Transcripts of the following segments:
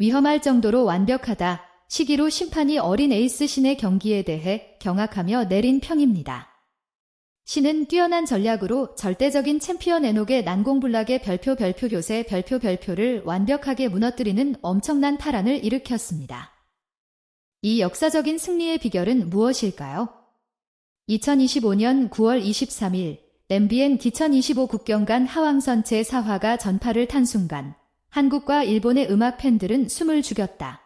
위험할 정도로 완벽하다. 시기로 심판이 어린 에이스 신의 경기에 대해 경악하며 내린 평입니다. 신은 뛰어난 전략으로 절대적인 챔피언 에녹의 난공불락의 별표 별표 교세 별표 별표를 완벽하게 무너뜨리는 엄청난 파란을 일으켰습니다. 이 역사적인 승리의 비결은 무엇일까요? 2025년 9월 23일 MBN 기천 25 국경간 하왕선 제4화가 전파를 탄 순간 한국과 일본의 음악 팬들은 숨을 죽였다.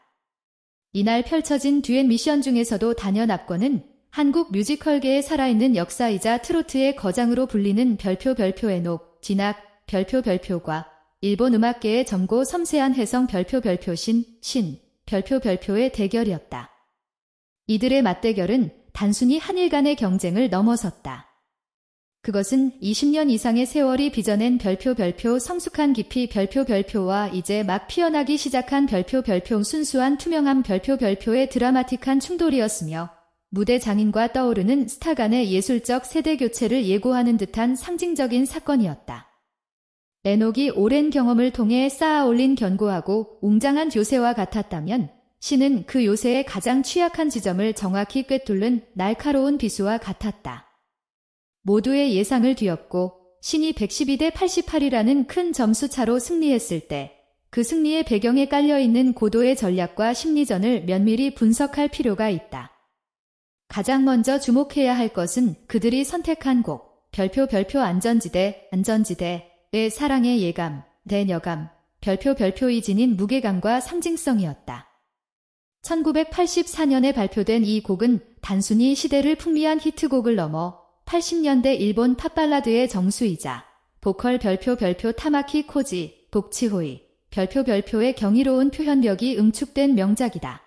이날 펼쳐진 듀엣 미션 중에서도 단연 압권은 한국 뮤지컬계의 살아있는 역사이자 트로트의 거장으로 불리는 별표 별표의 녹, 진학, 별표 별표과 일본 음악계의 점고 섬세한 해성 별표 별표신, 신, 별표 별표의 대결이었다. 이들의 맞대결은 단순히 한일 간의 경쟁을 넘어섰다. 그것은 20년 이상의 세월이 빚어낸 별표 별표 성숙한 깊이 별표 별표와 이제 막 피어나기 시작한 별표 별표 순수한 투명한 별표 별표의 드라마틱한 충돌이었으며 무대 장인과 떠오르는 스타 간의 예술적 세대 교체를 예고하는 듯한 상징적인 사건이었다. 에녹이 오랜 경험을 통해 쌓아 올린 견고하고 웅장한 요새와 같았다면 신은 그 요새의 가장 취약한 지점을 정확히 꿰뚫는 날카로운 비수와 같았다. 모두의 예상을 뒤엎고 신이 112대 88이라는 큰 점수 차로 승리했을 때 그 승리의 배경에 깔려있는 고도의 전략과 심리전을 면밀히 분석할 필요가 있다. 가장 먼저 주목해야 할 것은 그들이 선택한 곡, 별표 별표 안전지대, 안전지대의 사랑의 예감, 대녀감, 별표 별표이 지닌 무게감과 상징성이었다. 1984년에 발표된 이 곡은 단순히 시대를 풍미한 히트곡을 넘어 80년대 일본 팝발라드의 정수이자 보컬 별표 별표 타마키 코지, 복치호이, 별표 별표의 경이로운 표현력이 응축된 명작이다.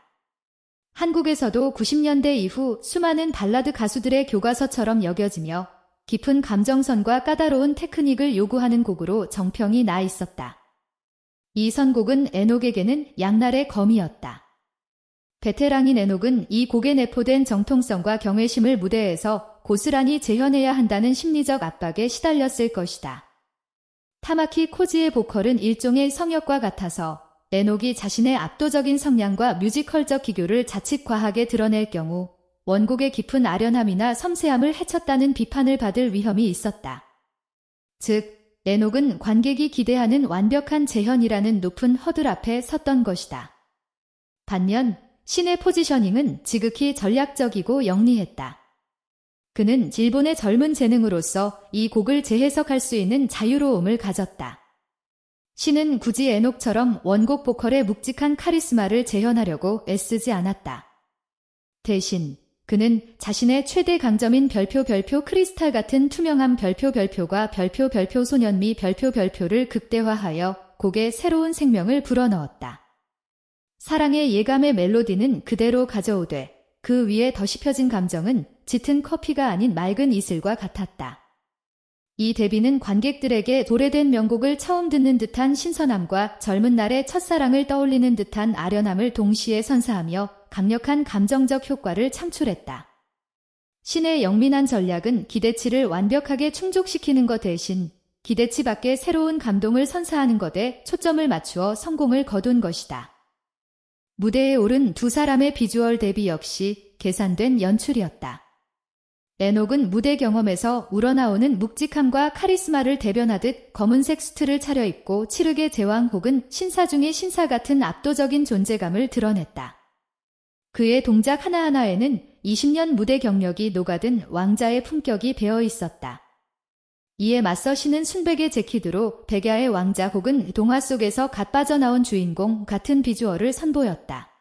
한국에서도 90년대 이후 수많은 발라드 가수들의 교과서처럼 여겨지며 깊은 감정선과 까다로운 테크닉을 요구하는 곡으로 정평이 나 있었다. 이 선곡은 에녹에게는 양날의 검이었다. 베테랑인 에녹은 이 곡에 내포된 정통성과 경외심을 무대에서 고스란히 재현해야 한다는 심리적 압박에 시달렸을 것이다. 타마키 코지의 보컬은 일종의 성역과 같아서 에녹이 자신의 압도적인 성량과 뮤지컬적 기교를 자칫 과하게 드러낼 경우 원곡의 깊은 아련함이나 섬세함을 해쳤다는 비판을 받을 위험이 있었다. 즉, 에녹은 관객이 기대하는 완벽한 재현이라는 높은 허들 앞에 섰던 것이다. 반면 신의 포지셔닝은 지극히 전략적이고 영리했다. 그는 일본의 젊은 재능으로서 이 곡을 재해석할 수 있는 자유로움을 가졌다. 신은 굳이 에녹처럼 원곡 보컬의 묵직한 카리스마를 재현하려고 애쓰지 않았다. 대신 그는 자신의 최대 강점인 별표 별표 크리스탈 같은 투명한 별표 별표과 별표 별표 소년미 별표 별표를 극대화하여 곡에 새로운 생명을 불어넣었다. 사랑의 예감의 멜로디는 그대로 가져오되 그 위에 더 씹혀진 감정은 짙은 커피가 아닌 맑은 이슬과 같았다. 이 데뷔는 관객들에게 오래된 명곡을 처음 듣는 듯한 신선함과 젊은 날의 첫사랑을 떠올리는 듯한 아련함을 동시에 선사하며 강력한 감정적 효과를 창출했다. 신의 영민한 전략은 기대치를 완벽하게 충족시키는 것 대신 기대치 밖의 새로운 감동을 선사하는 것에 초점을 맞추어 성공을 거둔 것이다. 무대에 오른 두 사람의 비주얼 대비 역시 계산된 연출이었다. 에녹은 무대 경험에서 우러나오는 묵직함과 카리스마를 대변하듯 검은색 수트를 차려입고 치르게 제왕 혹은 신사 중의 신사 같은 압도적인 존재감을 드러냈다. 그의 동작 하나하나에는 20년 무대 경력이 녹아든 왕자의 품격이 배어 있었다. 이에 맞서 신은 순백의 재킷으로 백야의 왕자 혹은 동화 속에서 갓 빠져나온 주인공 같은 비주얼을 선보였다.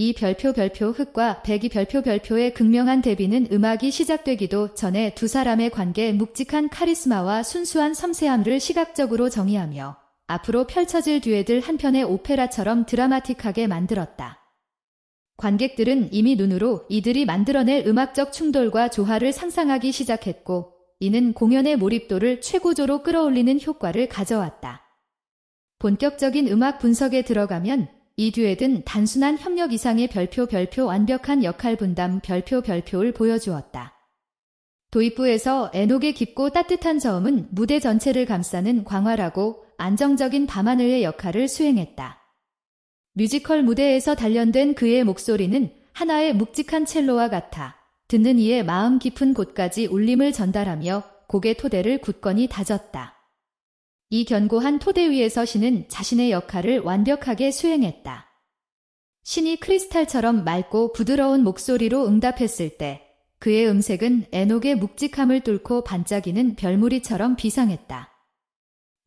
이 별표 별표 흑과 백이 별표 별표의 극명한 대비는 음악이 시작되기도 전에 두 사람의 관계의 묵직한 카리스마와 순수한 섬세함을 시각적으로 정의하며 앞으로 펼쳐질 듀엣을 한편의 오페라처럼 드라마틱하게 만들었다. 관객들은 이미 눈으로 이들이 만들어낼 음악적 충돌과 조화를 상상하기 시작했고 이는 공연의 몰입도를 최고조로 끌어올리는 효과를 가져왔다. 본격적인 음악 분석에 들어가면 이 듀엣은 단순한 협력 이상의 별표 별표 완벽한 역할 분담 별표 별표를 보여주었다. 도입부에서 에녹의 깊고 따뜻한 저음은 무대 전체를 감싸는 광활하고 안정적인 밤하늘의 역할을 수행했다. 뮤지컬 무대에서 단련된 그의 목소리는 하나의 묵직한 첼로와 같아 듣는 이의 마음 깊은 곳까지 울림을 전달하며 곡의 토대를 굳건히 다졌다. 이 견고한 토대 위에서 신은 자신의 역할을 완벽하게 수행했다. 신이 크리스탈처럼 맑고 부드러운 목소리로 응답했을 때 그의 음색은 에녹의 묵직함을 뚫고 반짝이는 별무리처럼 비상했다.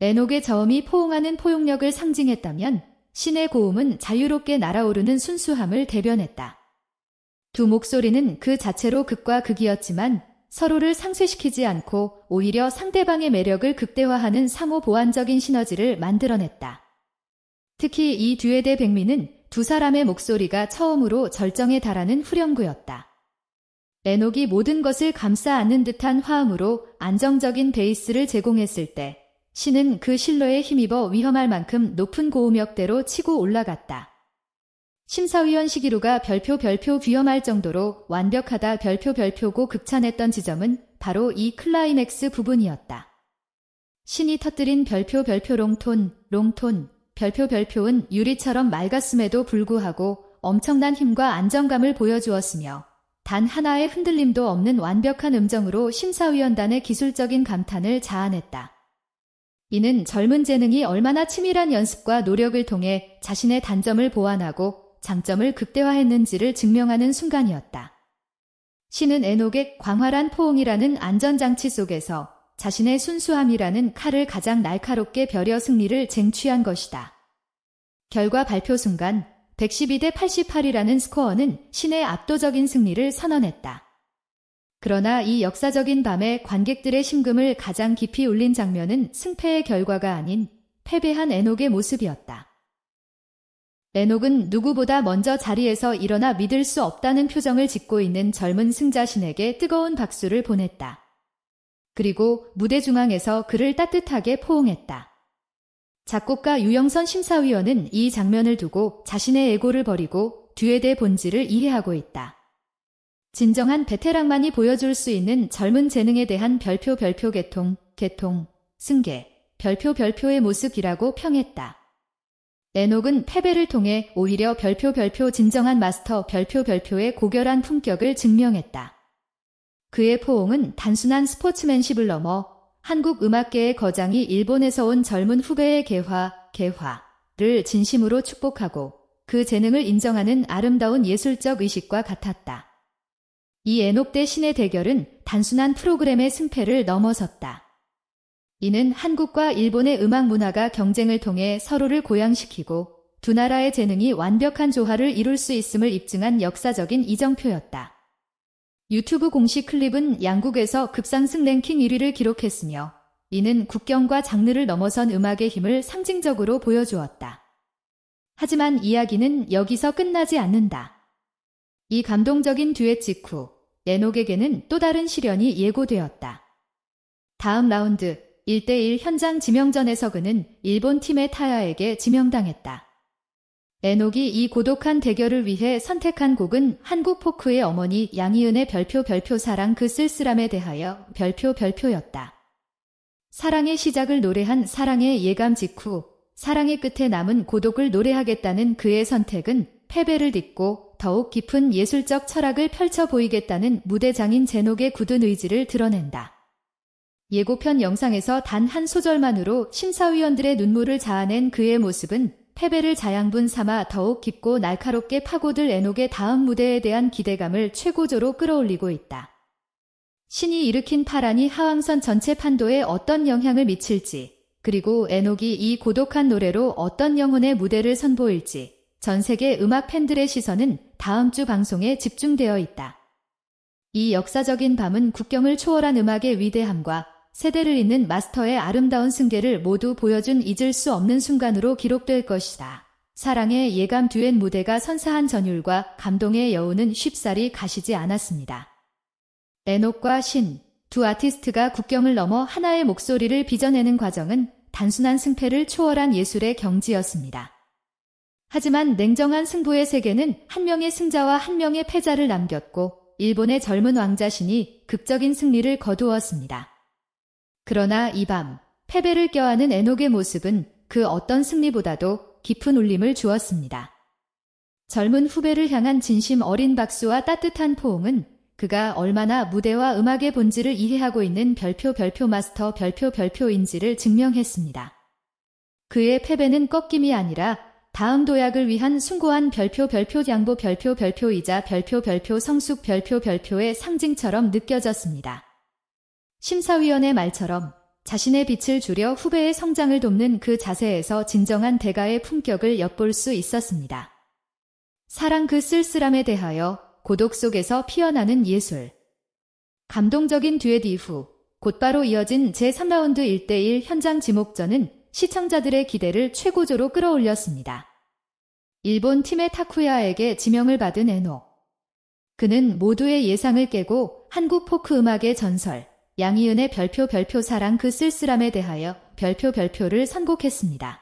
에녹의 저음이 포옹하는 포용력을 상징했다면 신의 고음은 자유롭게 날아오르는 순수함을 대변했다. 두 목소리는 그 자체로 극과 극이었지만 서로를 상쇄시키지 않고 오히려 상대방의 매력을 극대화하는 상호 보완적인 시너지를 만들어냈다. 특히 이 듀엣의 백미는 두 사람의 목소리가 처음으로 절정에 달하는 후렴구였다. 에녹이 모든 것을 감싸 안는 듯한 화음으로 안정적인 베이스를 제공했을 때 신은 그 실로에 힘입어 위험할 만큼 높은 고음역대로 치고 올라갔다. 심사위원 시기루가 별표 별표 위험할 정도로 완벽하다 별표 별표고 극찬했던 지점은 바로 이 클라이맥스 부분이었다. 신이 터뜨린 별표 별표 롱톤, 롱톤, 별표 별표는 유리처럼 맑았음에도 불구하고 엄청난 힘과 안정감을 보여주었으며 단 하나의 흔들림도 없는 완벽한 음정으로 심사위원단의 기술적인 감탄을 자아냈다. 이는 젊은 재능이 얼마나 치밀한 연습과 노력을 통해 자신의 단점을 보완하고 장점을 극대화했는지를 증명하는 순간이었다. 신은 에녹의 광활한 포옹이라는 안전장치 속에서 자신의 순수함이라는 칼을 가장 날카롭게 벼려 승리를 쟁취한 것이다. 결과 발표 순간 112대 88이라는 스코어는 신의 압도적인 승리를 선언했다. 그러나 이 역사적인 밤에 관객들의 심금을 가장 깊이 울린 장면은 승패의 결과가 아닌 패배한 에녹의 모습이었다. 에녹은 누구보다 먼저 자리에서 일어나 믿을 수 없다는 표정을 짓고 있는 젊은 승자신에게 뜨거운 박수를 보냈다. 그리고 무대 중앙에서 그를 따뜻하게 포옹했다. 작곡가 유영선 심사위원은 이 장면을 두고 자신의 애고를 버리고 듀엣의 본질을 이해하고 있다. 진정한 베테랑만이 보여줄 수 있는 젊은 재능에 대한 별표 별표 개통, 개통, 승계, 별표 별표의 모습이라고 평했다. 에녹은 패배를 통해 오히려 별표 별표 진정한 마스터 별표 별표의 고결한 품격을 증명했다. 그의 포옹은 단순한 스포츠맨십을 넘어 한국 음악계의 거장이 일본에서 온 젊은 후배의 개화, 개화를 진심으로 축복하고 그 재능을 인정하는 아름다운 예술적 의식과 같았다. 이 에녹 대 신의 대결은 단순한 프로그램의 승패를 넘어섰다. 이는 한국과 일본의 음악 문화가 경쟁을 통해 서로를 고양시키고 두 나라의 재능이 완벽한 조화를 이룰 수 있음을 입증한 역사적인 이정표였다. 유튜브 공식 클립은 양국에서 급상승 랭킹 1위를 기록했으며 이는 국경과 장르를 넘어선 음악의 힘을 상징적으로 보여주었다. 하지만 이야기는 여기서 끝나지 않는다. 이 감동적인 듀엣 직후 에녹에게는 또 다른 시련이 예고되었다. 다음 라운드 1대1 현장 지명전에서 그는 일본 팀의 타야에게 지명당했다. 에녹이 이 고독한 대결을 위해 선택한 곡은 한국 포크의 어머니 양희은의 별표 별표 사랑 그 쓸쓸함에 대하여 별표 별표였다. 사랑의 시작을 노래한 사랑의 예감 직후 사랑의 끝에 남은 고독을 노래하겠다는 그의 선택은 패배를 딛고 더욱 깊은 예술적 철학을 펼쳐 보이겠다는 무대장인 제녹의 굳은 의지를 드러낸다. 예고편 영상에서 단 한 소절만으로 심사위원들의 눈물을 자아낸 그의 모습은 패배를 자양분 삼아 더욱 깊고 날카롭게 파고들 에녹의 다음 무대에 대한 기대감을 최고조로 끌어올리고 있다. 신이 일으킨 파란이 하왕선 전체 판도에 어떤 영향을 미칠지, 그리고 에녹이 이 고독한 노래로 어떤 영혼의 무대를 선보일지, 전 세계 음악 팬들의 시선은 다음 주 방송에 집중되어 있다. 이 역사적인 밤은 국경을 초월한 음악의 위대함과 세대를 잇는 마스터의 아름다운 승계를 모두 보여준 잊을 수 없는 순간으로 기록될 것이다. 사랑의 예감 듀엣 무대가 선사한 전율과 감동의 여우는 쉽사리 가시지 않았습니다. 에녹과 신, 두 아티스트가 국경을 넘어 하나의 목소리를 빚어내는 과정은 단순한 승패를 초월한 예술의 경지였습니다. 하지만 냉정한 승부의 세계는 한 명의 승자와 한 명의 패자를 남겼고 일본의 젊은 왕자신이 극적인 승리를 거두었습니다. 그러나 이 밤 패배를 껴안은 에녹의 모습은 그 어떤 승리보다도 깊은 울림을 주었습니다. 젊은 후배를 향한 진심 어린 박수와 따뜻한 포옹은 그가 얼마나 무대와 음악의 본질을 이해하고 있는 별표 별표 마스터 별표 별표인지를 증명했습니다. 그의 패배는 꺾임이 아니라 다음 도약을 위한 숭고한 별표 별표 양보 별표 별표이자 별표 별표 성숙 별표 별표의 상징처럼 느껴졌습니다. 심사위원의 말처럼 자신의 빛을 줄여 후배의 성장을 돕는 그 자세에서 진정한 대가의 품격을 엿볼 수 있었습니다. 사랑 그 쓸쓸함에 대하여 고독 속에서 피어나는 예술. 감동적인 듀엣 이후 곧바로 이어진 제3라운드 1대1 현장 지목전은 시청자들의 기대를 최고조로 끌어올렸습니다. 일본 팀의 타쿠야에게 지명을 받은 에노. 그는 모두의 예상을 깨고 한국 포크 음악의 전설, 양희은의 별표 별표 사랑 그 쓸쓸함에 대하여 별표 별표를 선곡했습니다.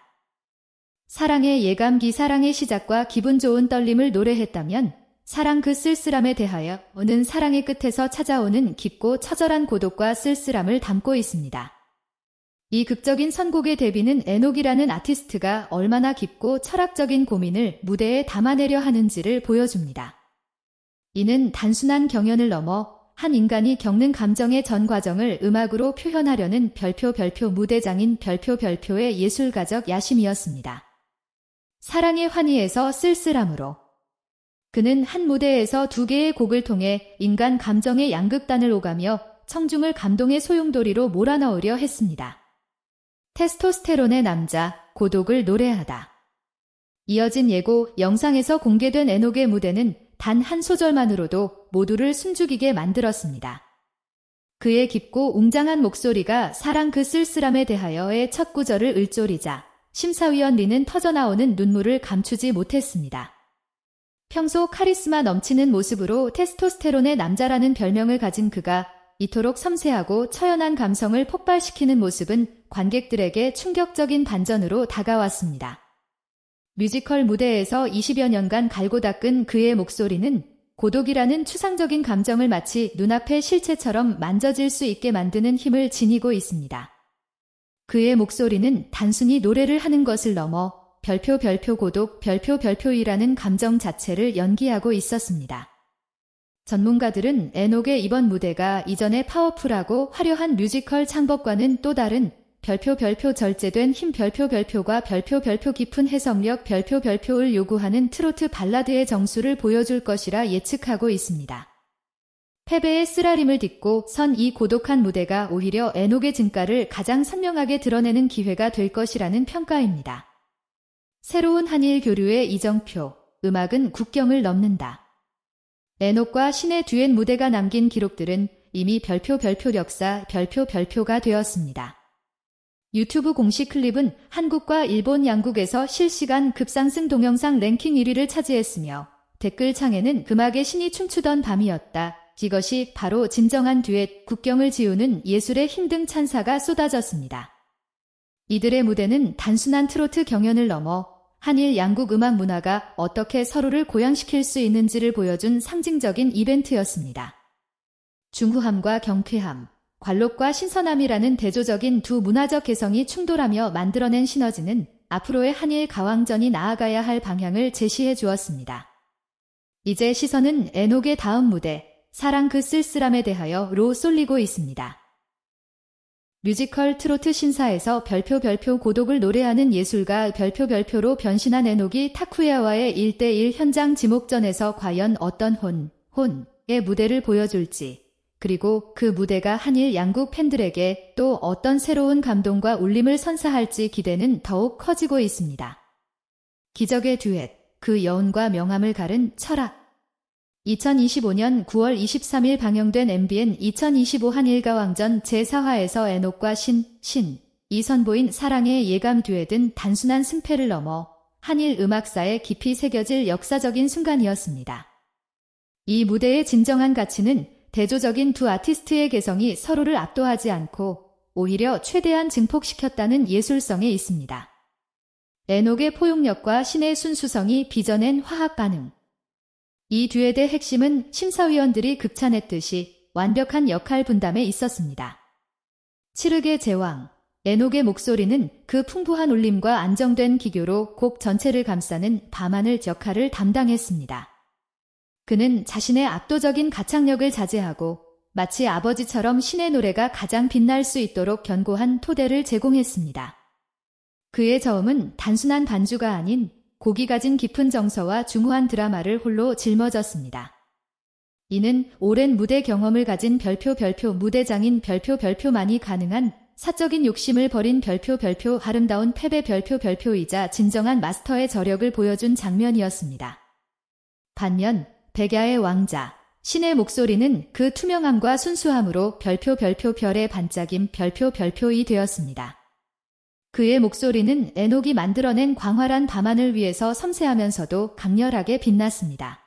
사랑의 예감기 사랑의 시작과 기분 좋은 떨림을 노래했다면 사랑 그 쓸쓸함에 대하여 오는 사랑의 끝에서 찾아오는 깊고 처절한 고독과 쓸쓸함을 담고 있습니다. 이 극적인 선곡의 데뷔는 에녹이라는 아티스트가 얼마나 깊고 철학적인 고민을 무대에 담아내려 하는지를 보여줍니다. 이는 단순한 경연을 넘어 한 인간이 겪는 감정의 전 과정을 음악으로 표현하려는 별표 별표 무대장인 별표 별표의 예술가적 야심이었습니다. 사랑의 환희에서 쓸쓸함으로 그는 한 무대에서 두 개의 곡을 통해 인간 감정의 양극단을 오가며 청중을 감동의 소용돌이로 몰아넣으려 했습니다. 테스토스테론의 남자, 고독을 노래하다. 이어진 예고 영상에서 공개된 에녹의 무대는 단 한 소절만으로도 모두를 숨죽이게 만들었습니다. 그의 깊고 웅장한 목소리가 사랑 그 쓸쓸함에 대하여의 첫 구절을 을조리자 심사위원 리는 터져나오는 눈물을 감추지 못했습니다. 평소 카리스마 넘치는 모습으로 테스토스테론의 남자라는 별명을 가진 그가 이토록 섬세하고 처연한 감성을 폭발시키는 모습은 관객들에게 충격적인 반전으로 다가왔습니다. 뮤지컬 무대에서 20여 년간 갈고 닦은 그의 목소리는 고독이라는 추상적인 감정을 마치 눈앞의 실체처럼 만져질 수 있게 만드는 힘을 지니고 있습니다. 그의 목소리는 단순히 노래를 하는 것을 넘어 별표 별표 고독 별표 별표이라는 감정 자체를 연기하고 있었습니다. 전문가들은 에녹의 이번 무대가 이전의 파워풀하고 화려한 뮤지컬 창법과는 또 다른 별표 별표 절제된 힘 별표 별표과 별표 별표 깊은 해석력 별표 별표를 요구하는 트로트 발라드의 정수를 보여줄 것이라 예측하고 있습니다. 패배의 쓰라림을 딛고 선 이 고독한 무대가 오히려 에녹의 진가를 가장 선명하게 드러내는 기회가 될 것이라는 평가입니다. 새로운 한일 교류의 이정표, 음악은 국경을 넘는다. 에녹과 신의 듀엣 무대가 남긴 기록들은 이미 별표 별표 역사 별표 별표가 되었습니다. 유튜브 공식 클립은 한국과 일본 양국에서 실시간 급상승 동영상 랭킹 1위를 차지했으며 댓글창에는 금악의 신이 춤추던 밤이었다. 이것이 바로 진정한 듀엣 국경을 지우는 예술의 힘든 찬사가 쏟아졌습니다. 이들의 무대는 단순한 트로트 경연을 넘어 한일 양국 음악 문화가 어떻게 서로를 고양시킬 수 있는지를 보여준 상징적인 이벤트였습니다. 중후함과 경쾌함, 관록과 신선함이라는 대조적인 두 문화적 개성이 충돌하며 만들어낸 시너지는 앞으로의 한일 가왕전이 나아가야 할 방향을 제시해 주었습니다. 이제 시선은 에녹의 다음 무대, 사랑 그 쓸쓸함에 대하여 로 쏠리고 있습니다. 뮤지컬 트로트 신사에서 별표 별표 고독을 노래하는 예술가 별표 별표로 변신한 에녹이 타쿠야와의 1대1 현장 지목전에서 과연 어떤 혼, 혼의 무대를 보여줄지, 그리고 그 무대가 한일 양국 팬들에게 또 어떤 새로운 감동과 울림을 선사할지 기대는 더욱 커지고 있습니다. 기적의 듀엣, 그 여운과 명암을 가른 철학. 2025년 9월 23일 방영된 MBN 2025 한일가왕전 제4화에서 에녹과 신, 신, 이 선보인 사랑의 예감 듀엣은 단순한 승패를 넘어 한일 음악사에 깊이 새겨질 역사적인 순간이었습니다. 이 무대의 진정한 가치는 대조적인 두 아티스트의 개성이 서로를 압도하지 않고 오히려 최대한 증폭시켰다는 예술성에 있습니다. 에녹의 포용력과 신의 순수성이 빚어낸 화학 반응. 이 듀엣의 핵심은 심사위원들이 극찬했듯이 완벽한 역할 분담에 있었습니다. 칠흑의 제왕, 에녹의 목소리는 그 풍부한 울림과 안정된 기교로 곡 전체를 감싸는 밤하늘 역할을 담당했습니다. 그는 자신의 압도적인 가창력을 자제하고 마치 아버지처럼 신의 노래가 가장 빛날 수 있도록 견고한 토대를 제공했습니다. 그의 저음은 단순한 반주가 아닌 곡이 가진 깊은 정서와 중후한 드라마를 홀로 짊어졌습니다. 이는 오랜 무대 경험을 가진 별표 별표 무대장인 별표 별표만이 가능한 사적인 욕심을 버린 별표 별표 아름다운 패배 별표 별표이자 진정한 마스터의 저력을 보여준 장면이었습니다. 반면 백야의 왕자 신의 목소리는 그 투명함과 순수함으로 별표 별표 별의 반짝임 별표 별표이 되었습니다. 그의 목소리는 에녹이 만들어낸 광활한 밤하늘 위에서 섬세하면서도 강렬하게 빛났습니다.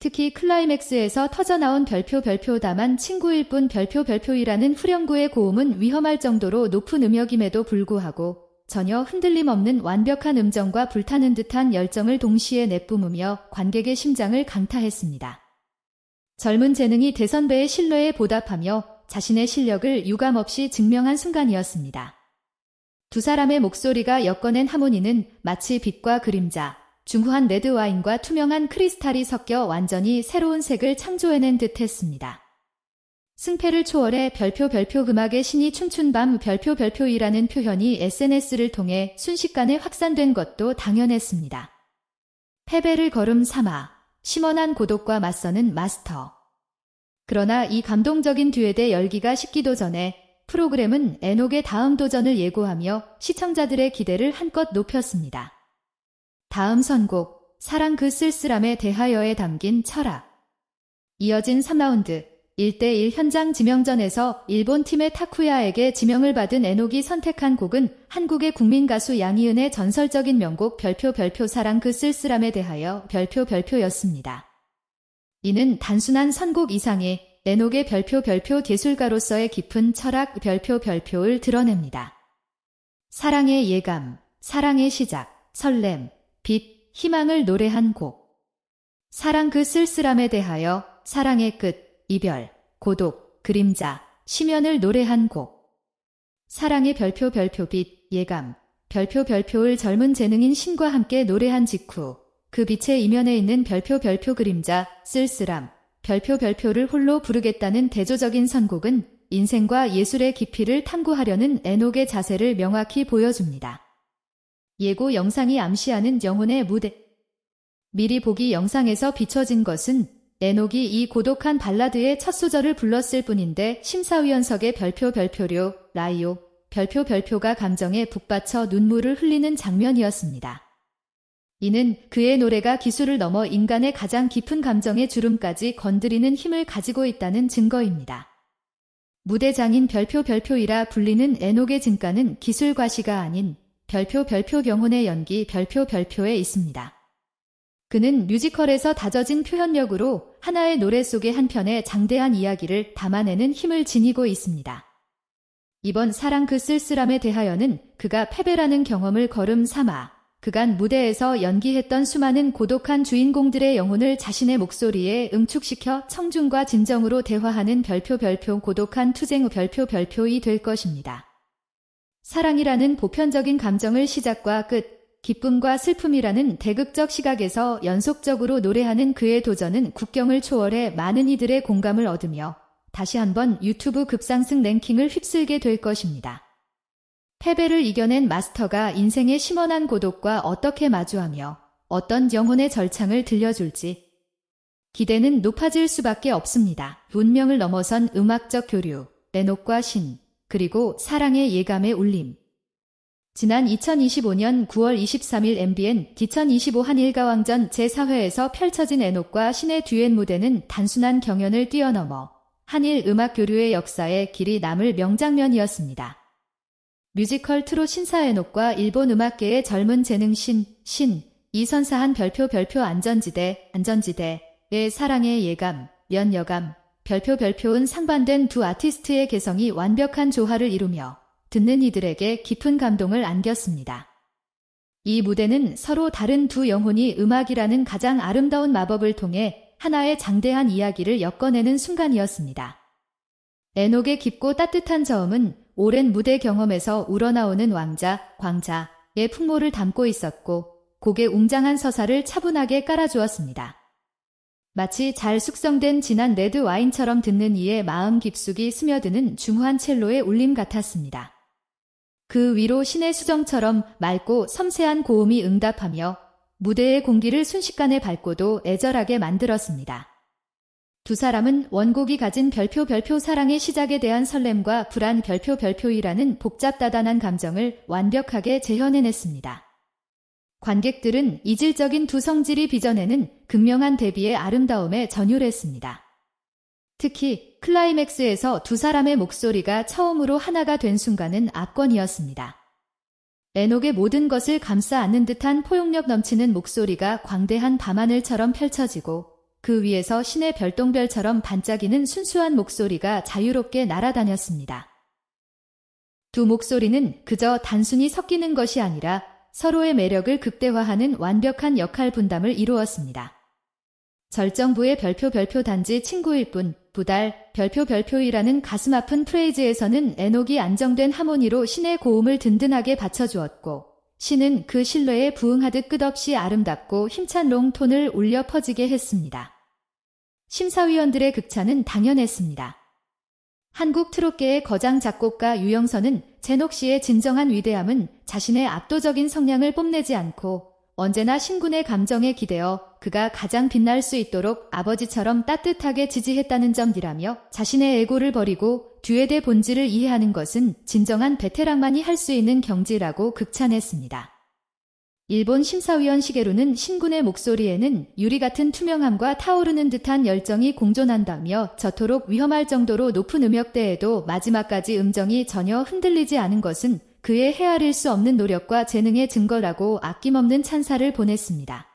특히 클라이맥스에서 터져나온 별표 별표다만 친구일 뿐 별표 별표이라는 후렴구의 고음은 위험할 정도로 높은 음역임에도 불구하고 전혀 흔들림 없는 완벽한 음정과 불타는 듯한 열정을 동시에 내뿜으며 관객의 심장을 강타했습니다. 젊은 재능이 대선배의 신뢰에 보답하며 자신의 실력을 유감없이 증명한 순간이었습니다. 두 사람의 목소리가 엮어낸 하모니는 마치 빛과 그림자, 중후한 레드 와인과 투명한 크리스탈이 섞여 완전히 새로운 색을 창조해낸 듯 했습니다. 승패를 초월해 별표 별표 음악의 신이 춤춘 밤 별표 별표이라는 표현이 SNS를 통해 순식간에 확산된 것도 당연했습니다. 패배를 걸음 삼아 심원한 고독과 맞서는 마스터. 그러나 이 감동적인 듀엣의 열기가 식기도 전에 프로그램은 에녹의 다음 도전을 예고하며 시청자들의 기대를 한껏 높였습니다. 다음 선곡, 사랑 그 쓸쓸함에 대하여에 담긴 철학. 이어진 3라운드, 1대1 현장 지명전에서 일본 팀의 타쿠야에게 지명을 받은 에녹이 선택한 곡은 한국의 국민 가수 양희은의 전설적인 명곡 별표 별표 사랑 그 쓸쓸함에 대하여 별표 별표였습니다. 이는 단순한 선곡 이상의 에녹의 별표 별표 예술가로서의 깊은 철학 별표 별표를 드러냅니다. 사랑의 예감, 사랑의 시작, 설렘, 빛, 희망을 노래한 곡. 사랑 그 쓸쓸함에 대하여 사랑의 끝, 이별, 고독, 그림자, 심연을 노래한 곡. 사랑의 별표 별표 빛, 예감, 별표 별표를 젊은 재능인 신과 함께 노래한 직후 그 빛의 이면에 있는 별표 별표 그림자, 쓸쓸함, 별표 별표를 홀로 부르겠다는 대조적인 선곡은 인생과 예술의 깊이를 탐구하려는 에녹의 자세를 명확히 보여줍니다. 예고 영상이 암시하는 영혼의 무대. 미리 보기 영상에서 비춰진 것은 에녹이 이 고독한 발라드의 첫 소절을 불렀을 뿐인데 심사위원석의 별표 별표료, 라이오, 별표 별표가 감정에 북받쳐 눈물을 흘리는 장면이었습니다. 이는 그의 노래가 기술을 넘어 인간의 가장 깊은 감정의 주름까지 건드리는 힘을 가지고 있다는 증거입니다. 무대장인 별표 별표이라 불리는 에녹의 진가는 기술 과시가 아닌 별표 별표 경혼의 연기 별표 별표에 있습니다. 그는 뮤지컬에서 다져진 표현력으로 하나의 노래 속의 한 편의 장대한 이야기를 담아내는 힘을 지니고 있습니다. 이번 사랑 그 쓸쓸함에 대하여는 그가 패배라는 경험을 걸음 삼아 그간 무대에서 연기했던 수많은 고독한 주인공들의 영혼을 자신의 목소리에 응축시켜 청중과 진정으로 대화하는 별표 별표 고독한 투쟁 별표 별표이 될 것입니다. 사랑이라는 보편적인 감정을 시작과 끝, 기쁨과 슬픔이라는 대극적 시각에서 연속적으로 노래하는 그의 도전은 국경을 초월해 많은 이들의 공감을 얻으며 다시 한번 유튜브 급상승 랭킹을 휩쓸게 될 것입니다. 패배를 이겨낸 마스터가 인생의 심원한 고독과 어떻게 마주하며 어떤 영혼의 절창을 들려줄지 기대는 높아질 수밖에 없습니다. 운명을 넘어선 음악적 교류, 레녹과 신, 그리고 사랑의 예감의 울림. 지난 2025년 9월 23일 MBN 2025 한일가왕전 제4회에서 펼쳐진 에녹과 신의 듀엣 무대는 단순한 경연을 뛰어넘어 한일 음악 교류의 역사에 길이 남을 명장면이었습니다. 뮤지컬 트롯 신사 에녹과 일본 음악계의 젊은 재능 신, 신, 이선사한 별표 별표 안전지대, 안전지대의 사랑의 예감, 면여감, 별표 별표은 상반된 두 아티스트의 개성이 완벽한 조화를 이루며 듣는 이들에게 깊은 감동을 안겼습니다. 이 무대는 서로 다른 두 영혼이 음악이라는 가장 아름다운 마법을 통해 하나의 장대한 이야기를 엮어내는 순간이었습니다. 에녹의 깊고 따뜻한 저음은 오랜 무대 경험에서 우러나오는 왕자, 광자의 풍모를 담고 있었고 곡에 웅장한 서사를 차분하게 깔아주었습니다. 마치 잘 숙성된 진한 레드 와인처럼 듣는 이의 마음 깊숙이 스며드는 중후한 첼로의 울림 같았습니다. 그 위로 신의 수정처럼 맑고 섬세한 고음이 응답하며 무대의 공기를 순식간에 밟고도 애절하게 만들었습니다. 두 사람은 원곡이 가진 별표 별표 사랑의 시작에 대한 설렘과 불안 별표 별표이라는 복잡다단한 감정을 완벽하게 재현해냈습니다. 관객들은 이질적인 두 성질이 빚어내는 극명한 대비의 아름다움에 전율했습니다. 특히 클라이맥스에서 두 사람의 목소리가 처음으로 하나가 된 순간은 압권이었습니다. 에녹의 모든 것을 감싸 안는 듯한 포용력 넘치는 목소리가 광대한 밤하늘처럼 펼쳐지고 그 위에서 신의 별똥별처럼 반짝이는 순수한 목소리가 자유롭게 날아다녔습니다. 두 목소리는 그저 단순히 섞이는 것이 아니라 서로의 매력을 극대화하는 완벽한 역할 분담을 이루었습니다. 절정부의 별표 별표 단지 친구일 뿐, 부달, 별표 별표이라는 가슴 아픈 프레이즈에서는 에녹이 안정된 하모니로 신의 고음을 든든하게 받쳐주었고, 신은 그 신뢰에 부응하듯 끝없이 아름답고 힘찬 롱톤을 울려 퍼지게 했습니다. 심사위원들의 극찬은 당연했습니다. 한국 트롯계의 거장 작곡가 유영선은 제녹 씨의 진정한 위대함은 자신의 압도적인 성량을 뽐내지 않고 언제나 신군의 감정에 기대어 그가 가장 빛날 수 있도록 아버지처럼 따뜻하게 지지했다는 점이라며 자신의 애고를 버리고 듀엣의 본질을 이해하는 것은 진정한 베테랑만이 할 수 있는 경지라고 극찬했습니다. 일본 심사위원 시게루는 신군의 목소리에는 유리 같은 투명함과 타오르는 듯한 열정이 공존한다며 저토록 위험할 정도로 높은 음역대에도 마지막까지 음정이 전혀 흔들리지 않은 것은 그의 헤아릴 수 없는 노력과 재능의 증거라고 아낌없는 찬사를 보냈습니다.